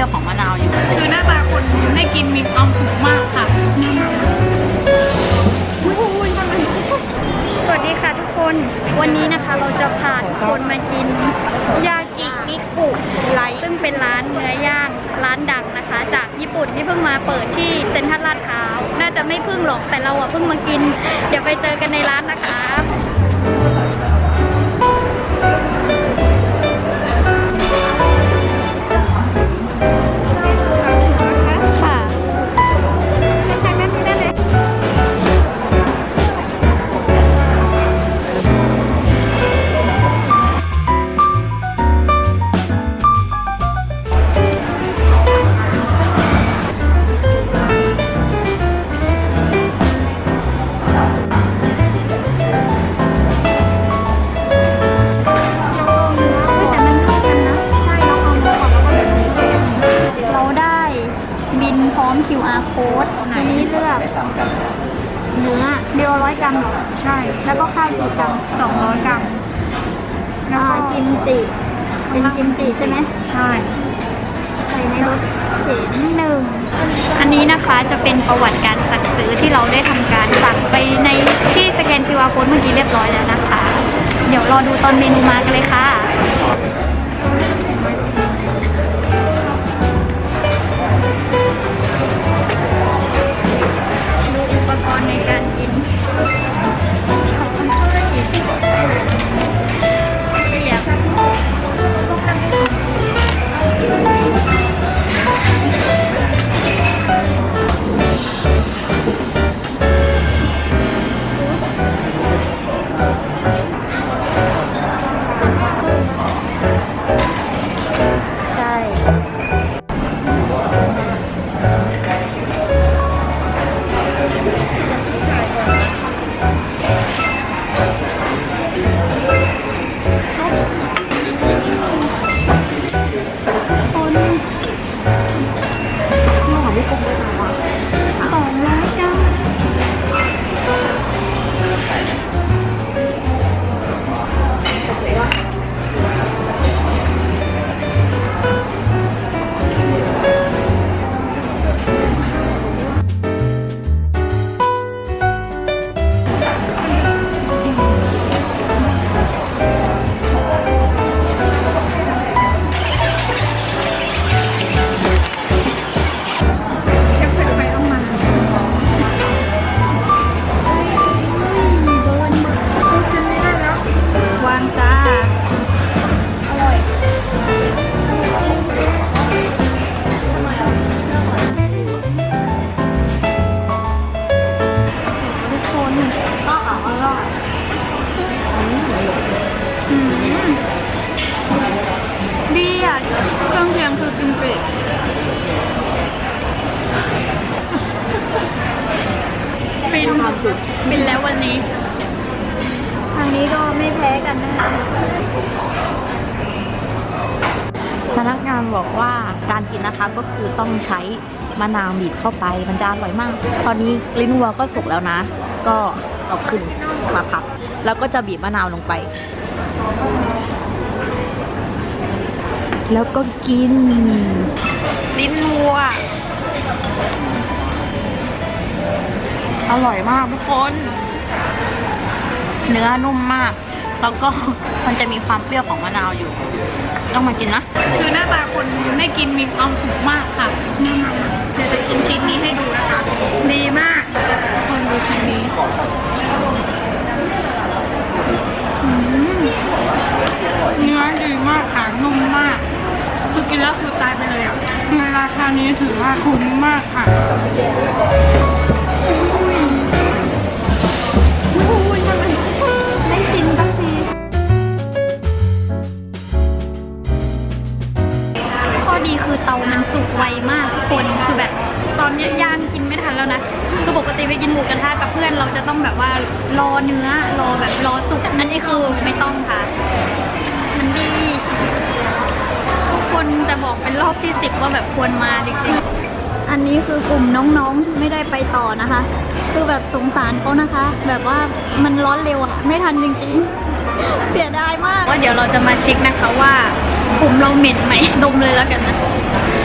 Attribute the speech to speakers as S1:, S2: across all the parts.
S1: รี้ยวของมะนาวอยู่
S2: คือหน้าตาคนได้กินมีความสุขมากค่ะ
S3: สวัสดีค่ะทุกคน วันนี้นะคะเราจะพาทุกคนมากิน ยากินิกุไรซึ่งเป็นร้านเนื้อย่างร้านดังนะคะ จากญี่ปุ่นที่เพิ่งมาเปิดที่เซ็นทรัลลาดพร้าว น่าจะไม่เพิ่งหรอกแต่เราอะเพิ่งมากิน เดี๋ยวไปเจอกันในร้านนะคะ กรัมเหรอ
S2: ใช่
S3: แล้วก็ข้าวกี่กรัม
S2: 200กรัม
S3: แล้วก็กิมจิเป็นกิมจิใช่ไหม
S2: ใช่
S3: ใส่ในรถเข็นหนึ่งอันนี้นะคะจะเป็นประวัติการสั่งซื้อที่เราได้ทำการสั่งไปในที่สแกน QR code เมื่อกี้เรียบร้อยแล้วนะคะ เดี๋ยวรอดูตอนเมนูมากันเลยค่ะ ดีอะ
S2: เค
S3: รื่อ
S2: งเคียงคือกิมจิ
S3: ฟินฟินแล้ววันนี้ ทางนี้ก็ไม่แพ้กันนะคะ
S1: พนักงานบอกว่าการกินนะคะก็คือต้องใช้มะนาวบีบเข้าไปมันจะอร่อยมาก ตอนนี้ลิ้นวัวก็สุกแล้วนะ ก็เอาขึ้น มาพับ แล้วก็จะบีบมะนาวลงไป แล้วก็กิน ลิ้นวัว อร่อยมากทุกคน เนื้อนุ่มมาก แล้วก็มันจะมีความเปรี้ยวของมะนาวอยู่ ต้องมากินนะ
S2: คือหน้าตาคนได้กินมีความสุขมากค่ะเดี๋ยวจะกินชิ้นนี้ให้ดูนะคะ ดีมาก คนดูชิ้นนี้อืมเนื้อดีมากค่ะ นุ่มมาก คือ กินแล้วคือตายไปเลยอะในราคานี้ถือว่าคุ้มมากค่ะ
S3: ได้ชิมสักทีข้อดีคือเตามันสุกไวมากทุกคนคือแบบตอนนี้ย่างกินไม่ทันแล้วนะคือปกติไปกินหมูกระทะกับเพื่อนเราจะต้องแบบว่ารอเนื้อรอแบบรอสุกอันนี้คือไม่ต้องค่ะ มันดี คนจะบอกเป็นรอบที่สิบว่าแบบควรมาจริงๆ อันนี้คือกลุ่มน้องๆที่ไม่ได้ไปต่อนะคะ คือแบบสงสารเขานะคะ แบบว่ามันร้อนเร็วอะไม่ทันจริงๆ เสียดายมากว่าเดี๋ยวเราจะมาเช็คนะคะว่ากลุ่มเราเหม็นไหมดมเลยแล้วกันนะ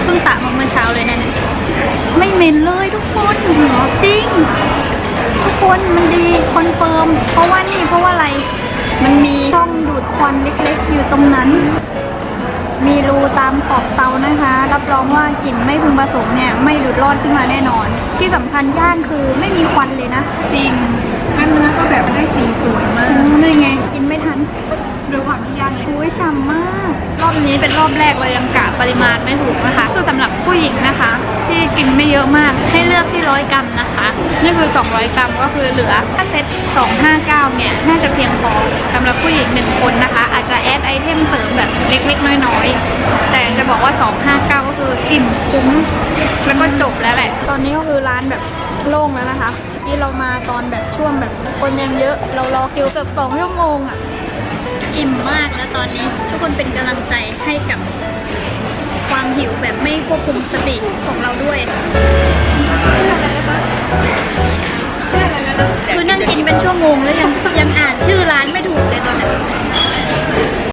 S3: เพิ่งสระมาเมื่อเช้าเลยนะเนี่ยไม่เหม็นเลยทุกคนจริง ทุกคนมันดีคอนเฟิร์มเพราะว่านี่เพราะว่าอะไร มันมีช่องดูดควันเล็กๆอยู่ตรงนั้น มีรูตามขอบเตานะคะ รับรองว่ากลิ่นไม่พึงประสงค์เนี่ยไม่หลุดรอดขึ้นมาแน่นอน ที่สำคัญย่างคือไม่มีควันเลยนะ
S2: จริงแล้วเนื้อก็แบบได้สีสวยมาก
S3: นี่ไงกินไม่ทัน
S2: ด้วยความที่ย่างเล็ก
S3: อุ้ยฉ่ำมาก รอบนี้เป็นรอบแรกเลยยังกะ ปริมาณไม่ถูกนะคะคือสำหรับผู้หญิงนะคะ ที่กินไม่เยอะมากให้เลือกที่ร้อยกรัมนะคะ นี่คือ 200 กรัมก็คือเหลือถ้าเซ็ต259 เนี่ย น่าจะเพียงพอสำหรับผู้หญิงหนึ่งคนนะคะ อาจจะแอดไอเทมเสริมแบบเล็กๆ น้อยๆ แต่จะบอกว่า 259 ก็คืออิ่มคุ้มแล้วก็จบแล้วแหละ ตอนนี้ก็คือร้านแบบโล่งแล้วนะคะที่เรามาตอนแบบช่วงแบบคนยังเยอะ เรารอคิวเกือบสองชั่วโมงอะอิ่มมากแล้วตอนนี้ทุกคนเป็นกำลังใจให้กับ ควบคุมสติของเราด้วยคือนั่งกินเป็นชั่วโมงแล้วยังยัง